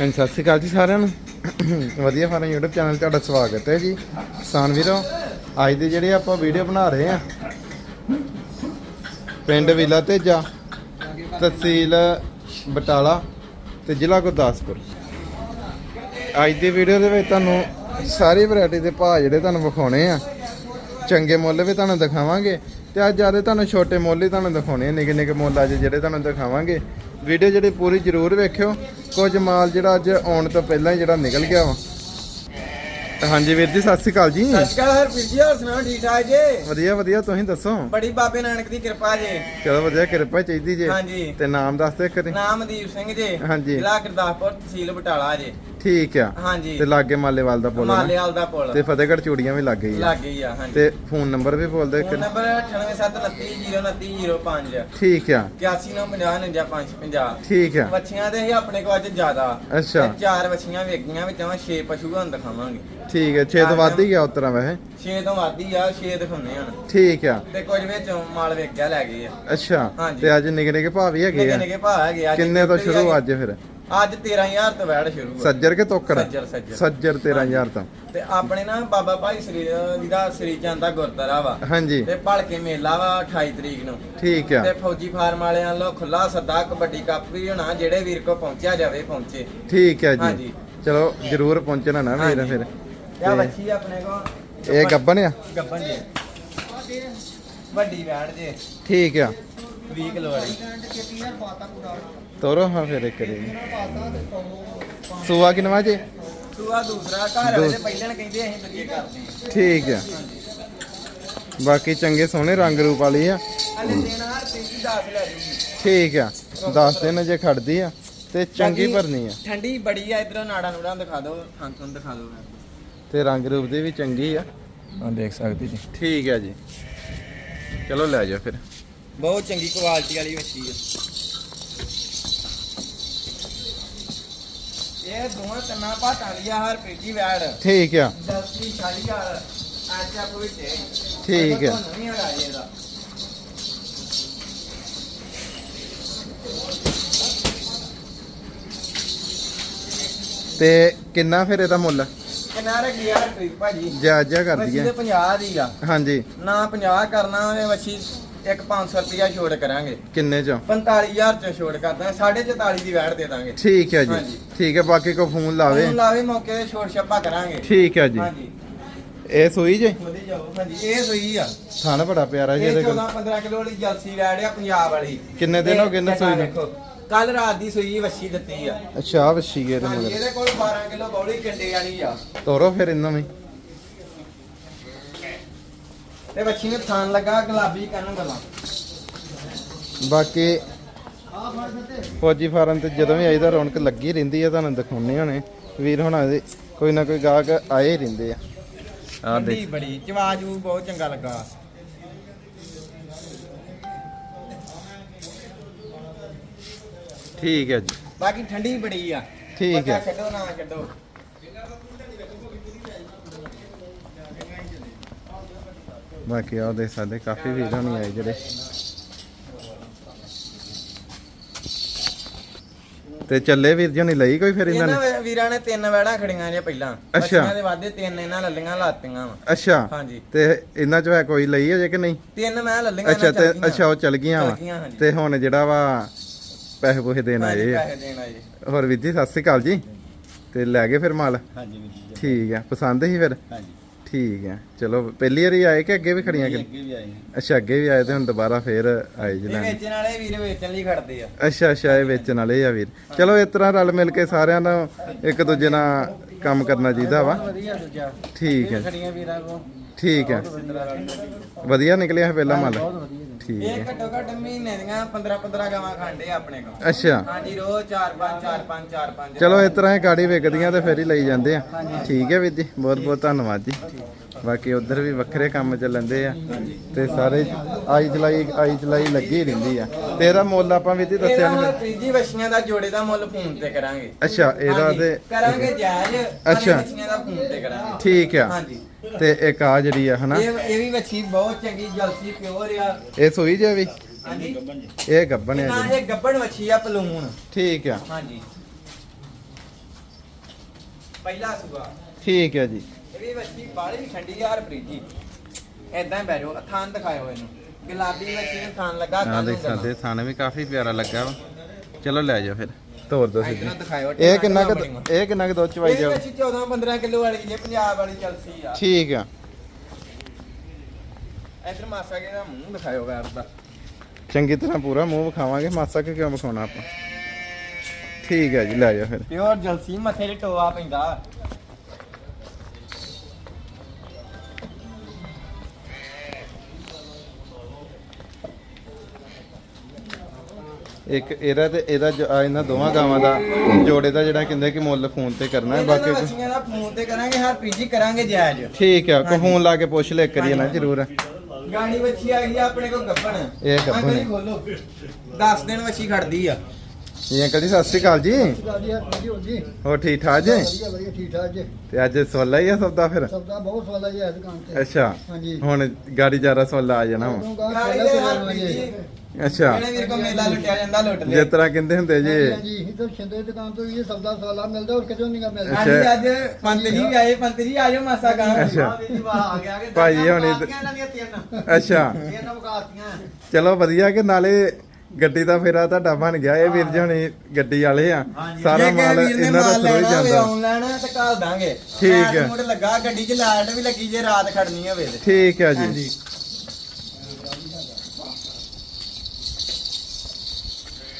ਹਾਂਜੀ, ਸਤਿ ਸ਼੍ਰੀ ਅਕਾਲ ਜੀ ਸਾਰਿਆਂ ਨੂੰ। ਵਧੀਆ ਫਾਰਮ YouTube ਚੈਨਲ 'ਤੇ ਤੁਹਾਡਾ ਸਵਾਗਤ ਹੈ ਜੀ। ਕਿਸਾਨ ਵੀਰੋ, ਅੱਜ ਦੀ ਜਿਹੜੀ ਆਪਾਂ ਵੀਡੀਓ ਬਣਾ ਰਹੇ ਆ ਪਿੰਡ ਵਿਲਾ ਤੇਜਾ ਤਹਿਸੀਲ ਬਟਾਲਾ ਤੇ ਜ਼ਿਲ੍ਹਾ ਗੁਰਦਾਸਪੁਰ। ਅੱਜ ਦੀ ਵੀਡੀਓ ਦੇ ਵਿੱਚ ਤੁਹਾਨੂੰ ਸਾਰੀ ਵੈਰਾਈਟੀ ਦੇ ਭਾਅ ਜਿਹੜੇ ਤੁਹਾਨੂੰ ਵਿਖਾਉਣੇ ਆ। ਚੰਗੇ ਮੁੱਲ ਵੀ ਤੁਹਾਨੂੰ ਦਿਖਾਵਾਂਗੇ ਤੇ ਅੱਜ ਜ਼ਿਆਦਾ ਤੁਹਾਨੂੰ ਛੋਟੇ ਮੁੱਲ ਹੀ ਤੁਹਾਨੂੰ ਦਿਖਾਉਣੇ ਆ ਨਿੱਕੇ ਨਿੱਕੇ ਮੁੱਲ ਅੱਜ ਜਿਹੜੇ ਤੁਹਾਨੂੰ ਦਿਖਾਵਾਂਗੇ। ਵੀਡੀਓ ਜਿਹੜੀ ਪੂਰੀ ਜ਼ਰੂਰ ਵੇਖਿਓ। ਕੁਝ ਮਾਲ ਜਿਹੜਾ ਅੱਜ ਆਉਣ ਤੋਂ ਪਹਿਲਾਂ ਹੀ ਜਿਹੜਾ ਨਿਕਲ ਗਿਆ ਵਾ। ਹਾਂਜੀ ਵੀਰ ਜੀ ਸਤਿ ਸ਼੍ਰੀ ਅਕਾਲ ਜੀ। ਸਤਿ ਸ਼੍ਰੀ ਅਕਾਲ ਹਰਪ੍ਰੀਤ ਜੀ ਹੋਰ ਸੁਣਾਓ ਠੀਕ ਠਾਕ ਜੀ? ਵਧੀਆ ਵਧੀਆ ਤੁਸੀਂ ਦੱਸੋ? ਬੜੀ ਬਾਬੇ ਨਾਨਕ ਦੀ ਕਿਰਪਾ ਜੀ। ਚਲੋ ਵਧੀਆ ਕਿਰਪਾ ਚਾਹੀਦੀ ਜੀ। ਹਾਂਜੀ। ਤੇ ਨਾਮ ਦੱਸ ਦੇ ਕਰੀ ਨਾਮਦੀਪ ਸਿੰਘ ਜੀ। ਹਾਂਜੀ। ਜ਼ਿਲ੍ਹਾ ਗੁਰਦਾਸਪੁਰ ਤਹਿਸੀਲ ਬਟਾਲਾ ਜੀ। ਠੀਕ ਆ। ਹਾਂਜੀ। ਤੇ ਲਾਗੇ ਮਾਲੇਵਾਲ ਦਾ ਪੁੱਲ ਮਾਲੇਵਾਲ ਦਾ ਪੁਲ। ਤੇ ਫਤਿਹਗੜ੍ਹ ਚੂੜੀਆਂ ਵੀ ਲੱਗ ਗਈ ਆ ਲੱਗ ਗਈ ਆ ਹਾਂਜੀ। ਤੇ ਫੋਨ ਨੰਬਰ ਵੀ ਬੋਲ ਦੇ ਫੋਨ ਨੰਬਰ 9879302905 ਠੀਕ ਆ 81950550 ਠੀਕ ਆ। ਵੱਛੀਆਂ ਦੇ ਹੀ ਆਪਣੇ ਕੋਲ ਅੱਜ ਜ਼ਿਆਦਾ ਅੱਛਾ। ਤੇ ਚਾਰ ਵੱਛੀਆਂ ਵੇਖੀਆਂ ਵਿੱਚੋਂ 6 ਪਸ਼ੂ ਦਿਖਾਵਾਂਗੇ। ਠੀਕ ਹੈ 6 ਤੋਂ ਵੱਧ ਹੀ ਗਿਆ ਉਤਰਾ ਵੈਸੇ। 6 ਤੋਂ ਵੱਧ ਹੀ ਆ 6 ਦਿਖਾਉਣੇ ਹਨ ਠੀਕ ਆ। ਤੇ ਕੁਝ ਵਿੱਚ ਮਾਲ ਵੇਖ ਗਿਆ ਲੈ ਗਏ ਆ। ਅੱਛਾ। ਤੇ ਅੱਜ ਨਿੱਕੇ ਨਿੱਕੇ ਭਾਅ ਵੀ ਹੈਗੇ ਆ? ਨਿੱਕੇ ਭਾਅ ਹੈਗੇ ਆ ਅੱਜ ਕਿੰਨੇ ਤੋਂ ਸ਼ੁਰੂ? ਅੱਜ ਫਿਰ? ਅੱਜ 13000 ਤੋਂ ਵੈੜ ਸ਼ੁਰੂ ਆ। ਸੱਜਰ ਕੇ ਤੋਕੜ? ਸੱਜਰ ਸੱਜਰ। ਸੱਜਰ 13000 ਤੋਂ। ਤੇ ਆਪਣੇ ਨਾ ਬਾਬਾ ਭਾਈ ਸ੍ਰੀ ਜਿਹਦਾ ਸ੍ਰੀ ਚੰਦ ਦਾ ਗੁਰਦੁਆਰਾ ਵਾ। ਹਾਂਜੀ। ਤੇ ਭਲਕੇ ਮੇਲਾ ਵਾ 28 ਤਰੀਕ ਨੂੰ। ਠੀਕ ਆ। ਤੇ ਫੌਜੀ ਫਾਰਮ ਵਾਲਿਆਂ ਵੱਲੋਂ ਖੁੱਲਾ ਸੱਦਾ ਕਬੱਡੀ ਕੱਪ ਵੀ ਹੋਣਾ ਜਿਹੜੇ ਵੀਰ ਕੋ ਪਹੁੰਚਿਆ ਜਾਵੇ ਪਹੁੰਚੇ। ਠੀਕ ਹੈ ਜੀ। ਹਾਂਜੀ। ਚਲੋ ਜਰੂਰ ਪਹੁੰਚਣਾ ਨਾ ਵੀਰ। ਫਿਰ। ਆਪਣੇ ਇਹ ਗੱਬਨ ਆ? ਗੱਬਨ ਜੀ। ਵੱਡੀ ਵੈੜ ਜੇ। ਠੀਕ ਆ। 20 ਕਿਲੋ ਵਾਲੀ। ਤੋਰੋ ਹਾਂ ਫਿਰ ਇੱਕ ਦੇ। ਸੂਆ ਕਿਨਵਾ ਜੀ? ਸੂਆ ਦੂਸਰਾ ਘਰ ਵਾਲੇ ਪਹਿਲਾਂ ਕਹਿੰਦੇ ਅਸੀਂ ਲੱਗੇ ਕਰਦੇ ਠੀਕ ਆ। ਬਾਕੀ ਚੰਗੇ ਸੋਹਣੇ ਰੰਗ ਰੂਪ ਵਾਲੀ ਆ। ਹਲੇ ਦੇਣਾ ਹਰ ਚੀਜ਼ ਦੀ 10 ਲੈ ਜੂਗੀ। ਠੀਕ ਆ। 10 ਦਿਨ ਜੇ ਖੜਦੀ ਆ ਤੇ ਚੰਗੀ ਭਰਨੀ ਆ। ਠੰਡੀ ਬੜੀ ਆ ਇਧਰੋਂ ਨਾੜਾ ਨੂੜਾ ਦਿਖਾ ਦਿਓ ਥਾਂ ਥਾਂ ਦਿਖਾ ਦਿਓ ਤੇ ਰੰਗ ਰੂਪ ਦੀ ਵੀ ਚੰਗੀ ਆ। ਹਾਂ ਦੇਖ ਸਕਦੇ ਜੀ। ਠੀਕ ਹੈ ਜੀ। ਚਲੋ ਲੈ ਜਾਓ ਫਿਰ। ਬਹੁਤ ਚੰਗੀ ਕੁਆਲਿਟੀ ਵਾਲੀ ਮੱਛੀ ਆ। ਇਹ ਦੋਵਾਂ ਤੰਨਾ ਭਾਟਾਂ ਦੀ ਆ ਹਰ ਪੇਜੀ ਵੈੜ। ਠੀਕ ਆ। ਦਸਤੀ ਸ਼ਾਲੀ ਆ ਅੱਜ ਆ ਕੋਈ ਤੇ। ਠੀਕ ਹੈ। ਨਹੀਂ ਹੋਇਆ ਜੀ ਇਹਦਾ ਤੇ ਕਿੰਨਾ ਫਿਰ ਇਹਦਾ ਮੁੱਲ? ਕਿੰਨਾ ਰੱਖੀ ਯਾਰ ਕੋਈ ਭਾਜੀ? ਜਾਇਜ਼ਾ ਕਰ ਮੱਛੀ ਦਈਏ ਦੇ 50 ਦੀ ਆ। ਹਾਂਜੀ। ਨਾ 50 ਕਰਨਾ ਹੋਵੇ ਮੱਛੀ ਇੱਕ 500 ਰੁਪਿਆ ਛੋੜ ਕਰਾਂਗੇ। ਕਿੰਨੇ ਚ? 45000 ਚ ਛੋੜ ਕਰਦਾ 44 ਦੀ ਵੈੜ ਦੇ ਦਾਂਗੇ। ਠੀਕ ਹੈ ਜੀ। ਠੀਕ ਹੈ ਬਾਕੀ ਕੋ ਫੋਨ ਲਾਵੇ? ਫੋਨ ਲਾਵੇ ਮੌਕੇ ਤੇ ਛੋੜ ਛੱਪਾ ਕਰਾਂਗੇ। ਠੀਕ ਹੈ ਜੀ। ਹਾਂਜੀ। ਇਹ ਸੂਈ ਜੇ? ਹਾਂਜੀ ਇਹ ਸੋਈ ਆ। ਥਣ ਬੜਾ ਪਿਆਰਾ ਜੀ ਇਹ ਇਹਦੇ ਕੋਲ। 14 15 ਕਿਲੋ ਵਾਲੀ ਜਲਸੀ ਵੈੜ ਆ ਪੰਜਾਬ ਵਾਲੀ। ਕਿੰਨੇ ਦਿਨ ਹੋ ਗਏ ਇਹਨੂੰ ਸੂਈ ਨੂੰ? ਕੱਲ ਰਾਤ ਦੀ ਸੂਈ ਵੱਛੀ ਦਿੱਤੀ ਆ। ਅੱਛਾ ਆ ਵੱਛੀ ਗਏ ਇਹਦੇ ਹਾਂਜੀ ਮਗਰ? ਇਹਦੇ ਕੋਲ 12 ਕਿਲੋ ਬੌਲੀ ਕੰਡੇ ਵਾਲੀ ਆ। ਤੋਰੋ ਫਿਰ ਇਹਨਾਂ ਵੀ। ਤੇ ਵੱਛੀ ਨੂੰ ਥਾਨ ਲੱਗਾ ਗੁਲਾਬੀ ਕੰਨ ਗਲਾ। ਬਾਕੀ ਫੌਜੀ ਫਾਰਮ ਤੇ ਜਦੋਂ ਵੀ ਆਈਦਾ ਰੌਣਕ ਲੱਗੀ ਰਹਿੰਦੀ ਆ ਤੁਹਾਨੂੰ ਦਿਖਾਉਣੇ ਹੋਣੇ। ਵੀਰ ਹੁਣਾਂ ਦੇ ਕੋਈ ਨਾ ਕੋਈ ਗਾਹਕ ਆਏ ਹੀ ਰਹਿੰਦੇ ਆ। ਆ ਠੰਡੀ ਦੇਖ ਬੜੀ ਚਵਾਜੂ ਬਹੁਤ ਚੰਗਾ ਲੱਗਾ। ਠੀਕ ਹੈ ਜੀ। ਬਾਕੀ ਠੰਡੀ ਬੜੀ ਆ। ਠੀਕ ਹੈ। ਛੱਡੋ ਨਾ ਛੱਡੋ। ਬਾਕੀ ਆ ਦੇਖ ਸਕਦੇ ਕਾਫੀ ਵੀਰ ਹੋਣੀ ਆਏ ਜਿਹੜੇ। ਤੇ ਚੱਲੇ ਵੀਰ ਜੀ ਹੋਣੀ ਲਈ ਕੋਈ ਫਿਰ ਇਹਨਾਂ ਨੇ? ਇਹਨਾਂ ਵੀਰਾਂ ਨੇ ਤਿੰਨ ਵੈੜਾਂ ਖੜੀਆਂ ਜੇ ਪਹਿਲਾਂ। ਅੱਛਾ। ਦੇ ਵਾਦੇ ਤਿੰਨ ਇਹਨਾਂ ਲੱਲੀਆਂ ਲਾਤੀਆਂ ਵਾ। ਅੱਛਾ। ਹਾਂਜੀ। ਤੇ ਇਹਨਾਂ ਚੋਂ ਹੈ ਕੋਈ ਲਈ ਅਜੇ ਕਿ ਨਹੀਂ? ਤਿੰਨ ਮੈਂ ਲੱਲੀਆਂ ਅੱਛਾ ਤੇ ਅੱਛਾ ਉਹ ਚੱਲ ਗਈਆਂ ਵਾ। ਤੇ ਹੁਣ ਜਿਹੜਾ ਵਾ ਪੈਸੇ ਪੂਸੇ ਦੇਣ ਆਏ ਆ। ਪੈਸੇ ਦੇਣਾ ਜੀ ਹੋਰ ਵੀਰ ਜੀ ਸਤਿ ਸ੍ਰੀ ਅਕਾਲ ਜੀ। ਤੇ ਲੈ ਗਏ ਫਿਰ ਮਾਲ? ਹਾਂਜੀ ਵੀਰ ਜੀ ਠੀਕ ਆ। ਪਸੰਦ ਹੀ ਫਿਰ? ਹਾਂਜੀ। ਠੀਕ ਆ। ਚਲੋ ਪਹਿਲੀ ਵਾਰੀ ਆਏ ਕਿ ਅੱਗੇ ਵੀ ਖੜੀਆਂ ਕਿ ਅੱਗੇ ਵੀ ਆਏ ਅੱਛਾ ਅੱਗੇ ਵੀ ਆਏ ਤੇ ਹੁਣ ਦੁਬਾਰਾ ਫੇਰ ਆਏ ਜੀ ਇਹ ਲੈਣ ਵੇਚਣ ਵਾਲੇ ਵੀਰ ਵੇਚਣ ਲਈ ਖੜਦੇ ਆ। ਅੱਛਾ ਅੱਛਾ ਇਹ ਵੇਚਣ ਵਾਲੇ ਆ ਵੀਰ। ਚਲੋ ਇਸ ਤਰ੍ਹਾਂ ਰਲ ਮਿਲ ਕੇ ਸਾਰਿਆਂ ਨੂੰ ਇੱਕ ਦੂਜੇ ਨਾਲ ਕੰਮ ਕਰਨਾ ਚਾਹੀਦਾ ਵਾ। ਵਧੀਆ ਦੂਜਾ। ਠੀਕ ਹੈ। ਖੜੀਆਂ ਵੀਰਾਂ ਕੋ ਠੀਕ ਹੈ। ਵਧੀਆ ਨਿਕਲਿਆ ਪਹਿਲਾ ਮਾਲ। ਵਧੀਆ। ਠੀਕ ਇਹ ਹੈ। ਘੱਟੋ ਘੱਟ ਮਹੀਨੇ ਦੀਆਂ 15 15 ਗਾਵਾਂ ਖਾਂਦੇ ਆ ਆਪਣੇ ਕੋਲ। ਅੱਛਾ। ਹਾਂਜੀ ਰੋਜ਼ 4 5 4 5 4 5 ਚਲੋ ਇਸ ਤਰ੍ਹਾਂ ਹੀ ਗਾੜੀ ਵਿਕਦੀਆਂ ਤੇ ਫੇਰ ਹੀ ਲਈ ਜਾਂਦੇ ਆ। ਠੀਕ ਹੈ ਵੀਰ ਜੀ ਬਹੁਤ ਬਹੁਤ ਧੰਨਵਾਦ ਜੀ। ਬਾਕੀ ਉਧਰ ਵੀ ਵੱਖਰੇ ਕੰਮ ਚੱਲਣਦੇ ਆ ਤੇ ਸਾਰੇ ਆਈ ਚਲਾਈ ਆਈ ਚਲਾਈ ਲੱਗੀ ਰਹਿੰਦੀ ਆ। ਤੇ ਇਹਦਾ ਮੁੱਲ ਆਪਾਂ ਵੀਰ ਜੀ ਦੱਸਿਆ ਨਹੀਂ ਤੀਜੀ ਵਛੀਆਂ ਦਾ ਜੋੜੇ ਦਾ ਮੁੱਲ ਫੋਨ ਤੇ ਕਰਾਂਗੇ। ਅੱਛਾ ਇਹਦਾ ਤੇ ਕਰਾਂਗੇ ਜਾਇਜ਼ ਅੱਛਾ। ਵਛੀਆਂ ਦਾ ਫੋਨ ਤੇ ਕਰਾਂਗੇ। ਠੀਕ ਆ। ਹਾਂਜੀ। ਤੇ ਇੱਕ ਆ ਜਿਹੜੀ ਆ ਹਨਾ? ਇਹ ਇਹ ਵੀ ਵਛੀ ਬਹੁਤ ਚੰਗੀ ਜਲਸੀ ਪਿਓਰ ਆ। ਇਹ ਸੋਈ ਜੇ ਵੀ? ਹਾਂਜੀ। ਇਹ ਗੱਬਣ ਆ ਨਾ ਜਿਹੜੀ। ਇਹ ਗੱਬਣ ਵਛੀ ਆ ਪਲੂਣ ਠੀਕ ਆ। ਹਾਂਜੀ। ਪਹਿਲਾ ਸੂਆ। ਠੀਕ ਹੈ ਜੀ। ਇਹ ਵੀ ਵੱਛੀ ਬਾਹਲੀ ਠੰਡੀ ਯਾਰ ਪ੍ਰੀਤੀ ਐਦਾਂ ਬਹਿ ਜਾਓ ਦਿਖਾਇਓ ਇਹਨੂੰ। ਗੁਲਾਬੀ ਵੱਛੀ ਨੂੰ ਲੱਗਾ ਆ ਕੱਲ ਦੇਖ ਸਕਦੇ ਥਾਣੇ ਵੀ ਕਾਫੀ ਪਿਆਰਾ ਲੱਗਾ ਵਾ। ਚਲੋ ਲੈ ਜਾਓ ਫਿਰ। ਤੋਰ ਦੋ ਸਿੱਧੀ ਦਿਖਾਇਓ ਇਹ ਕਿੰਨਾ ਕੁ ਇਹ ਕਿੰਨਾ ਕੁ ਦੁੱਧ ਚਵਾਈ ਇਹ ਜਾਓ? ਵੱਛੀ 14 15 ਕਿਲੋ ਵਾਲੀ ਜੇ ਪੰਜਾਬ ਵਾਲੀ ਚਲਸੀ ਆ। ਠੀਕ ਆ। ਇਧਰ ਮਾਸਾ ਕੇ ਦਾ ਮੂੰਹ ਦਿਖਾਇਓ ਵੈਰ ਦਾ। ਚੰਗੀ ਤਰ੍ਹਾਂ ਪੂਰਾ ਮੂੰਹ ਵਿਖਾਵਾਂਗੇ। ਮਾਸਾ ਕਿ ਕਿਉਂ ਵਿਖਾਉਣਾ ਆਪਾਂ? ਠੀਕ ਹੈ ਜੀ ਲੈ ਜਾਓ ਫਿਰ। ਪਿਓਰ ਜਲਸੀ ਮੱਥੇ 'ਤੇ ਟੋਆ ਪੈਂਦਾ। ਇੱਕ ਇਹਦਾ ਤੇ ਇਹਦਾ ਜੋ- ਇਹਨਾਂ ਦੋਵਾਂ ਗਾਵਾਂ ਦਾ ਜੋੜੇ ਦਾ ਜਿਹੜਾ ਕਹਿੰਦੇ ਕਿ ਮੁੱਲ ਫੋਨ ਤੇ ਕਰਨਾ ਹੈ ਬਾਕੀ ਨਾਲ ਵੱਛੀਆਂ ਦਾ ਫੋਨ ਤੇ ਕਰਾਂਗੇ ਹਰ ਪੀਜੀ ਕਰਾਂਗੇ ਜਾਇਜ਼। ਠੀਕ ਆ ਕੋ ਫੋਨ ਲਾ ਕੇ ਪੁੱਛ ਲੈ ਕਰੀਏ ਨਾ ਜ਼ਰੂਰ। ਗਾੜੀ ਵੱਛੀ ਆ ਗਈ ਆ ਆਪਣੇ ਕੋਲ ਗੱਬਣ। ਇਹ ਗੱਭਣ ਅੰਕਲ ਜੀ ਹੈ। ਖੋਲੋ। 10 ਦਿਨ ਵੱਛੀ ਖੜਦੀ ਆ। ਜੀ ਅੰਕਲ ਜੀ। ਸਤਿ ਸ਼੍ਰੀ ਅਕਾਲ ਜੀ ਜੀ ਹਾਂਜੀ ਜੀ? ਹੋਰ ਠੀਕ ਠਾਕ ਜੀ? ਵਧੀਆ ਵਧੀਆ ਠੀਕ ਠਾਕ ਜੀ। ਤੇ ਅੱਜ ਸੋਲਾ ਹੀ ਆ ਸੌਦਾ ਫਿਰ? ਸਬਦਾ ਬਹੁਤ ਸਵਾਲਾ ਜੀ ਹੈ ਦੁਕਾਨ ਤੇ। ਅੱਛਾ ਹਾਂਜੀ। ਹੁਣ ਗਾੜੀ ਜ਼ਿਆਦਾ ਸੋਲਾ ਆ ਜਾਣਾ ਵਾ। ਗਾੜੀ ਦੇ ਹਰ ਪੀਜੀ ਅੱਛਾ। ਜਿਹੜੇ ਵੀਰ ਕੋ ਮੇਲਾ ਲੁੱਟਿਆ ਜਾਂਦਾ ਲੁੱਟ ਜਿਸ ਤਰ੍ਹਾਂ ਕਹਿੰਦੇ ਹੁੰਦੇ ਜੀ। ਹਾਂਜੀ ਇਹ ਤਾਂ ਛਿੰਦੇ ਦੁਕਾਨ ਤੋਂ ਵੀ ਇਹ ਸਬਦਾ ਸਵਾਲਾ ਮਿਲਦਾ ਹੋਰ ਕਿਤੋਂ ਨਹੀਂ ਮਿਲਦਾ। ਅੱਛਾ। ਹਾਂਜੀ ਅੱਜ ਪੰਤ ਜੀ ਵੀ ਆਏ ਪੰਤ ਜੀ ਆਜੋ ਮਾਸਾ ਗਾ। ਅੱਛਾ। ਆ ਗਿਆ ਕਿ ਭਾਈ ਹੁਣੀ ਤੇ- ਇਹਨਾਂ ਦੀਆਂ ਤਿੰਨ ਅੱਛਾ। ਤਿੰਨ ਮੁਕਾਤੀਆਂ। ਚਲੋ ਵਧੀਆ ਕਿ ਨਾਲੇ ਗੱਡੀ ਦਾ ਫੇਰਾ ਤੁਹਾਡਾ ਬਣ ਗਿਆ। ਇਹ ਵੀਰ ਜੀ ਹੁਣੀ ਗੱਡੀ ਵਾਲੇ ਆ। ਸਾਰਾ ਮਾਲ ਇਹਨਾਂ ਦਾ ਹੀ ਜਾਂਦਾ। ਆਨਲਾਈਨ ਤੇ ਘਾਲ ਦਾਂਗੇ। ਠੀਕ ਹੈ। ਮੋਡ ਲੱਗਾ ਗੱਡੀ 'ਚ ਲਾਈਟ ਵੀ ਲੱਗੀ ਜੇ ਰਾਤ ਖੜਨੀ ਹੋਵੇ ਤੇ। ਠੀਕ ਹੈ ਜੀ ਹਾਂਜੀ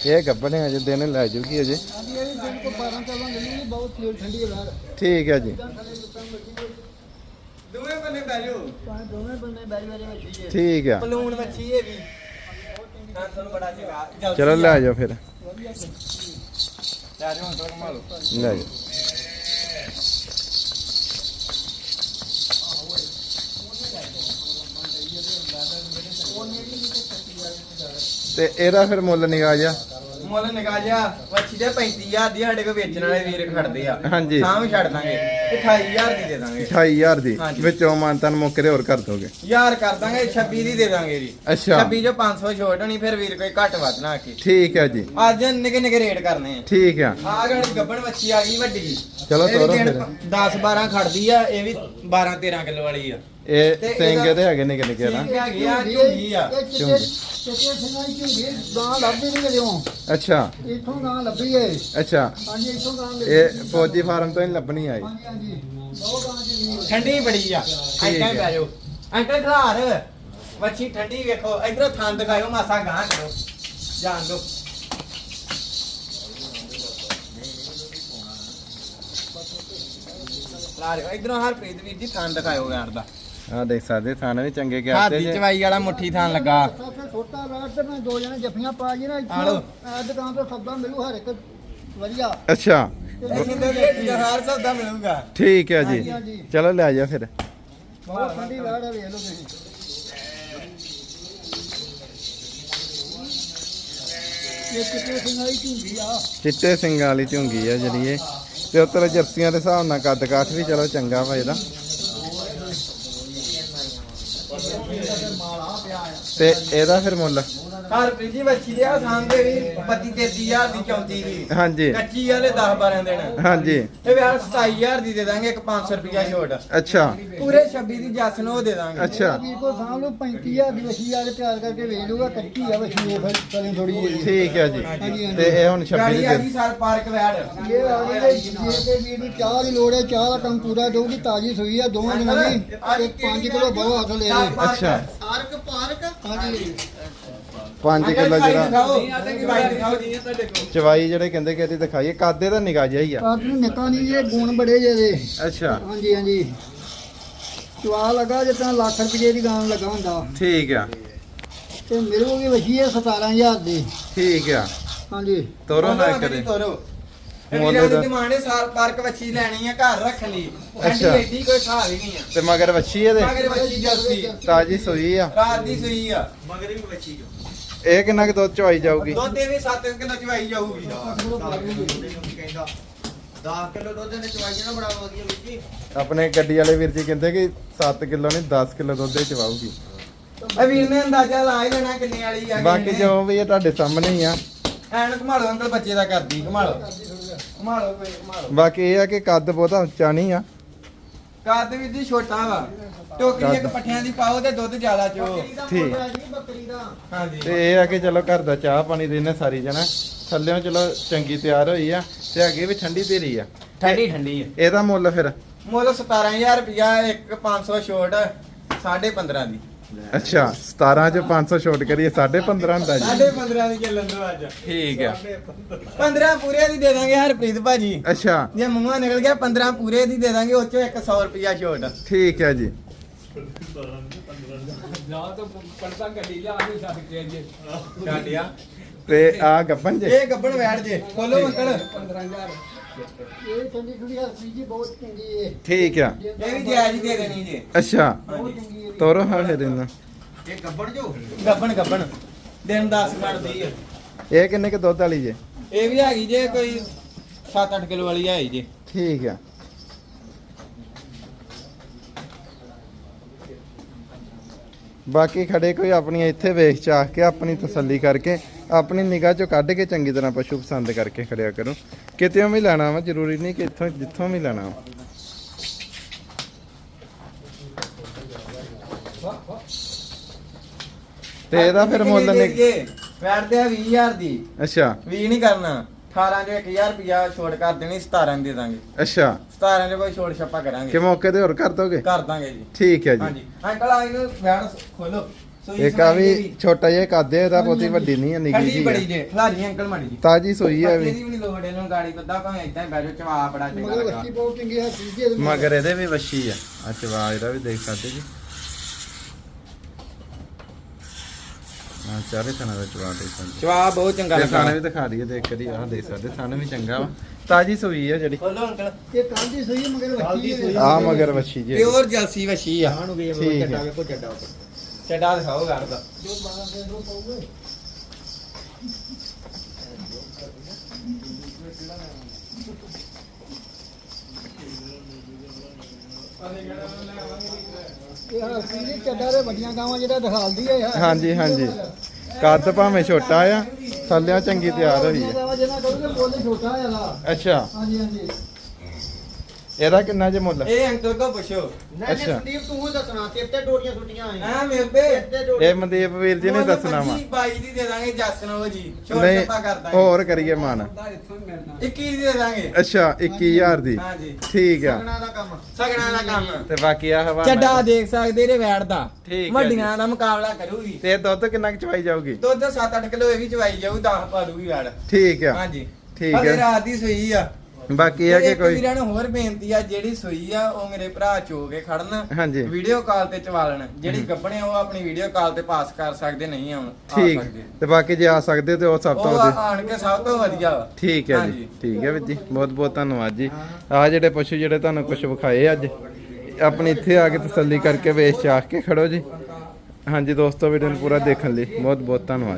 ਇਹ ਗੱਬਣੇ ਅਜੇ ਦਿਨ ਲੈ ਜੂਗੀ ਅਜੇ। ਹਾਂਜੀ ਇਹ ਵੀ ਦਿਨ ਕੋ 12 14 ਮਿਲੀ ਬਹੁਤ ਤੇਲ ਠੰਡੀ ਹੈ ਬਾਹਰ ਠੀਕ ਹੈ ਜੀ। ਦੋਵੇਂ ਬੰਨੇ ਬਹਿ ਜਾਓ। ਦੋਵੇਂ ਠੀਕ ਆ ਬਲੂਨ ਮੱਛੀ ਇਹ ਵੀ। ਹਾਂ ਚਲੋ ਲੈ ਜਾਓ ਫਿਰ। ਲੈ ਜਾਓ ਤੋਂ ਘੁਮਾ ਲਓ। ਲੈ ਜਾਓ। ਤੇ ਇਹਦਾ ਫਿਰ ਮੁੱਲ ਨਿਗਾ ਜਾ ਮੁੱਲ ਨਿਕਾ ਜਾ ਮੱਛੀ ਦੇ 35000 ਦੀ ਸਾਡੇ ਕੋਲ ਵੇਚਣ ਵਾਲੇ ਵੀਰ ਖੜਦੇ ਆ। ਹਾਂਜੀ। ਤਾਂ ਵੀ ਛੱਡ ਦਾਂਗੇ। 28000 ਦੀ ਦੇ ਦਾਂਗੇ। 28000 ਦੀ। ਹਾਂਜੀ। ਵਿੱਚੋਂ ਮਾਨਤਨ ਮੁੱਕੇ ਦੇ ਹੋਰ ਕਰ ਦੋਗੇ? ਯਾਰ ਕਰ ਦਾਂਗੇ 26 ਦੀ ਦੇ ਦਾਂਗੇ ਜੀ। ਅੱਛਾ। 26 ਜੋ 500 ਛੋਟ ਹੋਣੀ ਫਿਰ ਵੀਰ ਕੋਈ ਘੱਟ ਵੱਧ ਨਾ ਕੇ ਠੀਕ ਹੈ ਜੀ। ਅੱਜ ਨਿੱਕੇ ਨਿੱਕੇ ਰੇਟ ਕਰਨੇ ਆ। ਠੀਕ ਆ। ਆ ਗੜ ਗੱਬਣ ਮੱਛੀ ਆ ਗਈ ਵੱਡੀ। ਚਲੋ ਤੋਰੋ ਫਿਰ। 10 12 ਖੜਦੀ ਆ ਇਹ ਵੀ 12 13 ਕਿਲੋ ਵਾਲੀ ਆ। ਇਹ ਸਿੰਘ ਇਹਦਾ- ਹੈਗੇ ਨਿੱਕੇ ਨਿੱਕੇ ਨਾ ਠੀਕ ਹੈਗੀ ਆ ਝੁੰਗੀ ਆ। ਇਹ ਚਿੱਟੇ ਚਿੱਟੇ ਸਿੰਘਾਂ ਦੀ ਝੁੰਗੀ ਗਾਂ ਲੱਭਦੀ ਨਹੀਂ ਕਿਉਂ ਅੱਛਾ। ਇੱਥੋਂ ਗਾਂ ਲੱਭੀ ਏ। ਅੱਛਾ। ਹਾਂਜੀ ਇੱਥੋਂ ਗਾਂ ਲੱਭੀ ਇਹ ਫੌਜੀ ਫਾਰਮ ਤੋਂ ਹੀ ਲੱਭਣੀ ਆਈ। ਹਾਂਜੀ ਹਾਂਜੀ। ਬਹੁਤ ਗਾਂ ਜੀ ਠੰਡੀ ਬੜੀ ਆ। ਐਂ ਹੈ। ਬੈ ਜਾਓ। ਅੰਕਲ ਘਰ ਮੱਛੀ ਠੰਡੀ ਵੇਖੋ। ਇਧਰੋਂ ਥਾਂ ਦਿਖਾਇਓ ਮਾਸਾ ਗਾਂ ਕਰੋ। ਜਾਣ ਦੋ। ਲਾ ਰਹੇ ਇਧਰੋਂ ਹਰਪ੍ਰੀਤ ਵੀਰ ਜੀ ਥਾਂ ਦਿਖਾਇਓ ਯਾਰ ਦਾ। ਆ ਦੇਖ ਸਕਦੇ ਥਾਣੇ ਵੀ ਚੰਗੇ ਗਿਆ ਹਾਦੀ ਚਵਾਈ ਵਾਲਾ ਮੁੱਠੀ ਥਾਂ ਲੱਗਾ। ਸਾਥੇ ਛੋਟਾ ਰਾਤ ਤੇ ਮੈਂ ਦੋ ਜਣੇ ਜੱਫੀਆਂ ਪਾ ਜੀ ਨਾ ਆ ਲਓ। ਇੱਥੋਂ ਇਹ ਦੁਕਾਨ ਤੋਂ ਸਬਦਾ ਮਿਲੂ ਹਰ ਇੱਕ ਵਧੀਆ ਅੱਛਾ। ਇਹ ਕਿੰਨੇ ਦੇ ਹਰ ਸਭ ਦਾ ਮਿਲੂਗਾ ਠੀਕ ਹੈ ਜੀ। ਚਲੋ ਲੈ ਜਾ ਫਿਰ। ਬਹੁਤ ਠੰਡੀ ਰਾੜ ਹੈ ਵੇਖ ਲਓ ਤੁਸੀਂ ਇਹ ਚਿੱਟੇ ਸਿੰਘਾਂ ਦੀ ਝੁੰਗੀ ਆ ਚਿੱਟੇ ਸਿੰਘਾਂ ਵਾਲੀ ਝੁੰਗੀ ਆ ਜਿਹੜੀ ਇਹ। ਤੇ ਉੱਤਰ ਜਰਸੀਆਂ ਦੇ ਹਿਸਾਬ ਨਾਲ ਕੱਦ ਕਾਠ ਵੀ ਚਲੋ ਚੰਗਾ ਵਾ ਇਹਦਾ। ਤੇ ਇਹਦਾ ਫਿਰ ਮੁੱਲ ਹਰਪ੍ਰੀਤ ਜੀ ਬੱਚੀ ਦੇ ਆ ਸਾਹਮਣੇ ਵੀ 25 33000 ਦੀ 34 ਦੀ। ਹਾਂਜੀ। ਕੱਚੀ ਵਾਲੇ 10 12 ਦਿਨ। ਹਾਂਜੀ। ਇਹ ਵੀ 27000 ਦੀ ਦੇ ਦਾਂਗੇ ਇੱਕ 500 ਰੁਪਿਆ ਛੋਟ। ਅੱਛਾ। ਪੂਰੇ 26 ਦੀ ਜੱਸ ਨੂੰ ਉਹ ਦੇ ਦਾਂਗੇ। ਅੱਛਾ। ਵੀਰ ਕੋ ਸਾਹਮ ਨੂੰ 35000 ਦੀ ਵਸੀ ਆ ਕੇ ਤਿਆਰ ਕਰਕੇ ਵੇਚ ਲੂਗਾ ਕੱਚੀ ਆ ਵਸੀ ਇਹ ਫਿਰ ਚਲੀ ਥੋੜੀ ਜਿਹੀ। ਠੀਕ ਹੈ ਜੀ। ਹਾਂਜੀ, ਹਾਂਜੀ। ਤੇ ਇਹ ਹੁਣ 26 ਗਾੜੀ ਆ ਦੀ ਗਈ ਸਾਰ ਪਾਰਕ ਵੈੜ। ਇਹ ਆ ਗਈ ਤੇ ਜੇ ਤੇ ਵੀਰ ਨੂੰ ਚਾਹ ਦੀ ਲੋੜ ਹੈ ਚਾਹ ਦਾ ਕੰਮ ਪੂਰਾ ਦਊਗੀ ਤਾਜੀ ਸੂਈ ਆ ਦੋਵਾਂ ਦਿਨਾਂ ਦੀ ਤੇ 5 ਕਿਲੋ ਬਹੁਤ ਹੱਥ ਲੈ ਲੈ ਅੱਛਾ। Park park. ਹਾਂਜੀ। 5 ਕਿਲੋ ਜਿਹੜਾ ਦਿਖਾਓ। ਚਵਾਈ ਦਿਖਾਓ। ਜੀ ਤੁਹਾਡੇ ਕੋਲ। ਚਵਾਈ ਜਿਹੜੇ ਕਹਿੰਦੇ ਕਿ ਇਹਦੀ ਦਿਖਾਈਏ ਕਾਦੇ ਦਾ ਨਿਗਾਹ ਜਿਹਾ ਹੀ ਆ? ਆਪ ਨੂੰ ਨਿਕਾ ਨਹੀਂ ਇਹ ਗੁਣ ਬੜੇ ਜਿਹਦੇ ਅੱਛਾ। ਹਾਂਜੀ ਹਾਂਜੀ। ਚਵਾ ਲਗਾ ਜਿੱਦਾਂ ਲੱਖ ਰੁਪਏ ਦੀ ਗਾਂ ਲੱਗਾ ਹੁੰਦਾ। ਠੀਕ ਆ। ਤੇ ਮਿਲੂਗੀ ਵਸੀ ਹੈ 17000 ਦੀ। ਠੀਕ ਆ। ਹਾਂਜੀ। ਤੋਰੋ ਨਾ ਕਰੇ ਤੋਰੋ। ਮੁੱਲ ਦਾ- ਦੀ ਡਿਮਾਂਡ ਹੈ ਸਾਰ ਪਾਰਕ ਵੱਛੀ ਲੈਣੀ ਆ ਘਰ ਰੱਖ ਲਈ। ਅੱਛਾ। ਅੱਛਾ। ਐਡੀ ਕੋਈ ਹਿਸਾਬ ਹੀ ਨਹੀਂ ਆ। ਤੇ ਮਗਰ ਵੱਛੀ ਇਹਦੇ? ਮਗਰ ਵੱਛੀ ਜਲਦੀ ਤਾਜੀ ਸੂਈ ਆ। ਰਾਤ ਦੀ ਸੂਈ ਆ। ਮਗਰ ਵੀ ਬੱਚੀ ਜੋ ਇਹ ਕਿੰਨਾ ਕੁ ਦੁੱਧ ਚਵਾਈ ਜਾਊਗੀ? ਦੁੱਧ ਇਹ ਵੀ 7 ਕਿਲੋ ਚਵਾਈ ਜਾਊਗੀ। ਕਹਿੰਦਾ 10 ਕਿਲੋ ਦੁੱਧ ਨੇ ਚਵਾਈ ਨਾ ਬੜਾ ਵਧੀਆ ਵੀਰ ਜੀ। ਆਪਣੇ ਗੱਡੀ ਵਾਲੇ ਵੀਰ ਜੀ ਕਹਿੰਦੇ ਕਿ 7 ਕਿਲੋ ਨਹੀਂ 10 ਕਿਲੋ ਦੁੱਧ ਇਹ ਚਵਾਊਗੀ। ਇਹ ਵੀਰ ਨੇ ਅੰਦਾਜ਼ਾ ਲਾ ਹੀ ਲੈਣਾ ਕਿੰਨੇ ਵਾਲੀ ਆ ਬਾਕੀ ਜੋ ਵੀ ਇਹ ਤੁਹਾਡੇ ਸਾਹਮਣੇ ਹੀ ਆ। ਐਨ ਘੁਮਾ ਲਓ ਅੰਕਲ ਬੱਚੇ ਦਾ ਕਰਦੀ ਘੁਮਾ ਕੋਈ ਬਾਕੀ ਇਹ ਆ ਕਿ ਕੱਦ ਬਹੁਤਾ ਉੱਚਾ ਨਹੀਂ ਆ। ਕੱਦ ਵੀ ਜੀ ਛੋਟਾ ਵਾ। ਟੋਕਰੀ ਇੱਕ। ਪੱਠਿਆਂ ਦੀ ਪਾਓ ਤੇ ਦੁੱਧ ਜ਼ਿਆਦਾ ਚੋ। ਠੀਕ। ਬੱਕਰੀ ਦਾ। ਹਾਂਜੀ। ਤੇ ਇਹ ਆ ਕਿ ਚਲੋ ਘਰ ਦਾ ਚਾਹ ਪਾਣੀ ਦੇਨੇ ਸਾਰੀ ਜਣਾ। ਥੱਲਿਓਂ ਚਲੋ ਚੰਗੀ ਤਿਆਰ ਹੋਈ ਆ ਤੇ ਅੱਗੇ ਵੀ ਠੰਡੀ ਧੀਰੀ ਆ। ਠੰਡੀ ਠੰਡੀ ਹੈ ਇਹਦਾ ਮੁੱਲ ਫਿਰ? ਮੁੱਲ 17000 ਰੁਪਿਆ ਇੱਕ 500 ਛੋਟ 15.5 ਦੀ। ਅੱਛਾ 17 ਚ 500 ਛੋਟ ਕਰੀਏ 15.5 ਹੁੰਦਾ ਜੀ। 15.5 ਦੀ ਚੱਲਣ ਦੋ ਅੱਜ। ਠੀਕ ਆ 15 ਪੂਰੇ ਦੀ ਦੇ ਦਾਂਗੇ ਹਰਪ੍ਰੀਤ ਭਾਜੀ। ਅੱਛਾ। ਜੇ ਮੂੰਹਾਂ ਨਿਕਲ ਗਿਆ 15 ਪੂਰੇ ਦੀ ਦੇ ਦਾਂਗੇ ਉਹ ਚੋਂ 100 ਰੁਪਿਆ ਛੋਟ ਠੀਕ ਹੈ ਜੀ। ਛੱਡਿਆ ਤੇ ਆ। ਗੱਪਨ ਜੇ। ਇਹ ਗੱਬਣ ਬੈਠ ਜੇ। ਖੋਲੋ ਅੰਕਲ ਇਹ ਠੰਡੀ ਠੰਡੀ ਹਲਕੀ ਜੀ ਬਹੁਤ ਚੰਗੀ ਹੈ ਠੀਕ ਆ। ਇਹ ਵੀ ਜਾਇਜ਼ ਹੀ ਦੇ ਦੇਣੀ ਜੇ। ਅੱਛਾ। ਬਹੁਤ ਚੰਗੀ ਹੈ ਤੋਰੋ ਹਾਂ ਫਿਰ ਇਹਨਾਂ ਇਹ ਗੱਬੜ ਜੋ? ਗੱਬਣ ਗੱਬਣ। ਦਿਨ 10 ਕੱਢਦੀ ਹੈ ਇਹ ਕਿੰਨੇ ਕੁ ਦੁੱਧ ਵਾਲੀ ਜੇ? ਇਹ ਵੀ ਹੈਗੀ ਜੇ ਕੋਈ 7-8 ਕਿਲੋ ਵਾਲੀ ਹੈਗੀ ਜੇ। ਠੀਕ ਆ। ਬਾਕੀ ਖੜੇ ਕੋਈ ਆਪਣੀ ਇੱਥੇ ਵੇਖ ਚਾਹ ਕੇ ਆਪਣੀ ਤਸੱਲੀ ਕਰਕੇ ਆਪਣੀ ਨਿਗਾਹ ਚੋਂ ਕੱਢ ਕੇ ਚੰਗੀ ਤਰ੍ਹਾਂ ਪਸ਼ੂ ਪਸੰਦ ਕਰਕੇ ਖੜਿਆ ਕਰੋ। ਕਿਤੇੋਂ ਵੀ ਲੈਣਾ ਵਾ ਜ਼ਰੂਰੀ ਨਹੀਂ ਕਿ ਇੱਥੋਂ ਜਿੱਥੋਂ ਵੀ ਲੈਣਾ ਵਾ। ਤੇ ਇਹਦਾ ਫਿਰ ਮੁੱਲ ਨੇ ਬੈਠਦੇ ਆ 20000 ਦੀ। ਅੱਛਾ। 20 ਨਹੀਂ ਕਰਨਾ। 18 ਜੋ 1000 ਰੁਪਿਆ ਛੋਟ ਕਰ ਦੇਣੀ 17 ਦੀ ਦੇ ਦਾਂਗੇ। ਅੱਛਾ। 17 ਚ ਕੋਈ ਛੋਟ ਛੱਪਾ ਕਿ ਕਰਾਂਗੇ ਮੌਕੇ ਤੇ ਹੋਰ ਕਰ ਦੋਗੇ? ਕਰ ਦਾਂਗੇ ਜੀ। ਠੀਕ ਹੈ ਜੀ। ਹਾਂਜੀ। ਅੰਕਲ ਆ ਇਹਨੂੰ ਬੈਠ ਖੋਲੋ। ਸੂਈ ਇੱਕ ਆ ਵੀ ਛੋਟਾ ਜਿਹਾ ਕੱਦ ਇਹਦਾ ਬਹੁਤੀ ਵੱਡੀ ਨਹੀਂ ਹੈ ਨਿੱਕੀ ਬੜੀ ਜੇ ਖਲਾਰੀ ਅੰਕਲ ਮਾੜੀ ਜੀ। ਤਾਜੀ ਸੋਈ ਹੈ ਵੀ। ਵੀ ਨਹੀਂ ਲੋੜ ਇਹਨੂੰ ਗਾੜੀ ਬੱਦਾ ਭਾਵੇਂ ਇਦਾਂ ਹੀ ਬਹਿ ਜਾਓ ਚਵਾ ਬੜਾ ਚੰਗਾ ਮਗਰ ਲੱਗਾ। ਵੱਛੀ ਬਹੁਤ ਚੰਗੀ ਹੈ ਹਲਕੀ ਜੀ ਮਗਰ ਇਹਦੇ ਵੀ ਵੱਛੀ ਆ। ਆ ਚਵਾ ਇਹਦਾ ਵੀ ਦੇਖ ਸਕਦੇ ਜੀ। ਆ ਚਾਰੇ ਥਾਣਾ ਦਾ ਚਵਾ ਦੇਖ ਸਕਦੇ। ਚਵਾ ਬਹੁਤ ਚੰਗਾ ਤੇ ਲੱਗਾ। ਥਾਣੇ ਵੀ ਦਿਖਾ ਦਈਏ ਦੇਖ ਕਰੀ ਆਹ ਦੇਖ ਸਕਦੇ ਥਾਣੇ ਵੀ ਚੰਗਾ ਵਾ। ਤਾਜੀ ਸੋਈ ਹੈ ਜਿਹੜੀ। ਖੋਲੋ ਅੰਕਲ। ਇਹ ਕਾਂਦੀ ਸਹੀ ਹੈ, ਮਗਰ ਵੱਛੀ ਹੈ ਆ। ਮਗਰ ਵੱਛੀ ਜੀ। ਪਿਓਰ ਜਲਸੀ ਵਸ਼ੀ ਆ। ਨੂੰ ਵੀ ਠੀਕ ਹੈ। ਚੱਡਾ ਵੇਖੋ ਚੱਡਾ ਚੱਡਾ ਦਿਖਾਓ ਘਰ ਦਾ ਜੋ 12 ਦੇ ਦੋ ਪਾਉਗੇ ਇਹ ਹਲਕੀ ਜੀ ਚੱਡਾ ਦੇ ਵੱਡੀਆਂ ਗਾਵਾਂ ਜਿਹੜਾ ਦਿਖਾਲਦੀ ਹੈ ਯਾਰ ਹਾਂਜੀ ਹਾਂਜੀ। ਕੱਦ ਭਾਵੇਂ ਛੋਟਾ ਆ ਥੱਲਿਆਂ ਚੰਗੀ ਤਿਆਰ ਹੋਈ ਹੈ। ਗਾਵਾਂ ਬੋਲੇ ਛੋਟਾ ਅੱਛਾ। ਹਾਂਜੀ ਹਾਂਜੀ। ਇਹਦਾ ਕਿੰਨਾ ਜੇ ਮੁੱਲ? ਇਹ ਅੰਕਲ ਕੋ ਪੁੱਛੋ। ਨਹੀਂ ਨਹੀਂ ਅੱਛਾ। ਸੰਦੀਪ ਤੂੰ ਹੀ ਦੱਸਣਾ ਤੇਰੇ ਤੇ ਡੋਰੀਆਂ ਸੁੱਟੀਆਂ ਆਈਆਂ ਹਾਂ ਮੇਰੇ ਤੇ? ਤੇ ਡੋਰੀਆਂ ਇਹ ਮਨਦੀਪ ਵੀਰ ਜੀ ਨੇ ਦੱਸਣਾ ਵਾ। 22 ਦੀ ਦੇ ਦਾਂਗੇ ਜਸਨੋ ਜੀ। ਛੋਟ ਨਹੀਂ ਛੱਪਾ ਕਰ ਦਾਂਗੇ। ਹੋਰ ਕਰੀਏ ਮਾਨ। 21 ਦੀ ਦੇ ਦਾਂਗੇ। ਅੱਛਾ 21000 ਦੀ। ਹਾਂਜੀ। ਠੀਕ ਆ। ਸਗਣਾ ਦਾ ਕੰਮ। ਸਗਣਾ ਦਾ ਕੰਮ। ਤੇ ਬਾਕੀ ਆ ਹਵਾ ਚੱਡਾ ਦੇਖ ਸਕਦੇ ਇਹਦੇ ਵੈੜ ਦਾ। ਠੀਕ ਹੈ ਵੱਡੀਆਂ ਦਾ ਮੁਕਾਬਲਾ ਕਰੂਗੀ। ਤੇ ਦੁੱਧ ਕਿੰਨਾ ਕੁ ਚਵਾਈ ਜਾਊਗੀ? ਦੁੱਧ 7-8 ਕਿਲੋ ਇਹ ਵੀ ਚਵਾਈ ਜਾਊ 10 ਪਾ ਦੂਗੀ ਵੈੜ। ਠੀਕ ਆ। ਹਾਂਜੀ। ਠੀਕ ਹਲੇ ਹੈ ਰਾਤ ਦੀ ਸੂਈ ਆ। ਬਾਕੀ ਇਹ ਆ ਕਿ ਕੋਈ ਵੀਰਾਂ ਨੂੰ ਹੋਰ ਬੇਨਤੀ ਆ ਜਿਹੜੀ ਸੂਈ ਆ ਉਹ ਮੇਰੇ ਭਰਾ ਚੋ ਕੇ ਖੜਨ। ਹਾਂਜੀ। ਵੀਡੀਓ ਕਾਲ ਤੇ ਚਵਾ ਲੈਣ। ਜਿਹੜੀ ਗੱਬਣੇ ਆ ਉਹ ਆਪਣੀ ਵੀਡੀਓ ਕਾਲ ਤੇ ਪਾਸ ਕਰ ਸਕਦੇ ਨਹੀਂ ਆਉਣ ਆ ਠੀਕ। ਸਕਦੇ। ਤੇ ਬਾਕੀ ਜੇ ਆ ਸਕਦੇ ਤੇ ਉਹ ਸਭ ਤੋਂ ਉਹ ਵਧੀਆ ਆਣ ਕੇ ਸਭ ਤੋਂ ਵਧੀਆ ਵਾ। ਠੀਕ ਹੈ ਜੀ। ਹਾਂਜੀ। ਠੀਕ ਹੈ ਵੀਰ ਜੀ। ਬਹੁਤ ਬਹੁਤ ਧੰਨਵਾਦ ਜੀ। ਆ ਜਿਹੜੇ ਪਸ਼ੂ ਜਿਹੜੇ ਤੁਹਾਨੂੰ ਕੁਝ ਵਿਖਾਏ ਅੱਜ ਆਪਣੀ ਇੱਥੇ ਆ ਕੇ ਤਸੱਲੀ ਕਰਕੇ ਵੇਚ ਚਾਖ ਕੇ ਖੜੋ ਜੀ। ਹਾਂਜੀ ਦੋਸਤੋ ਵੀਡੀਓ ਨੂੰ ਪੂਰਾ ਦੇਖਣ ਲਈ ਬਹੁਤ ਬਹੁਤ ਧੰਨਵਾਦ।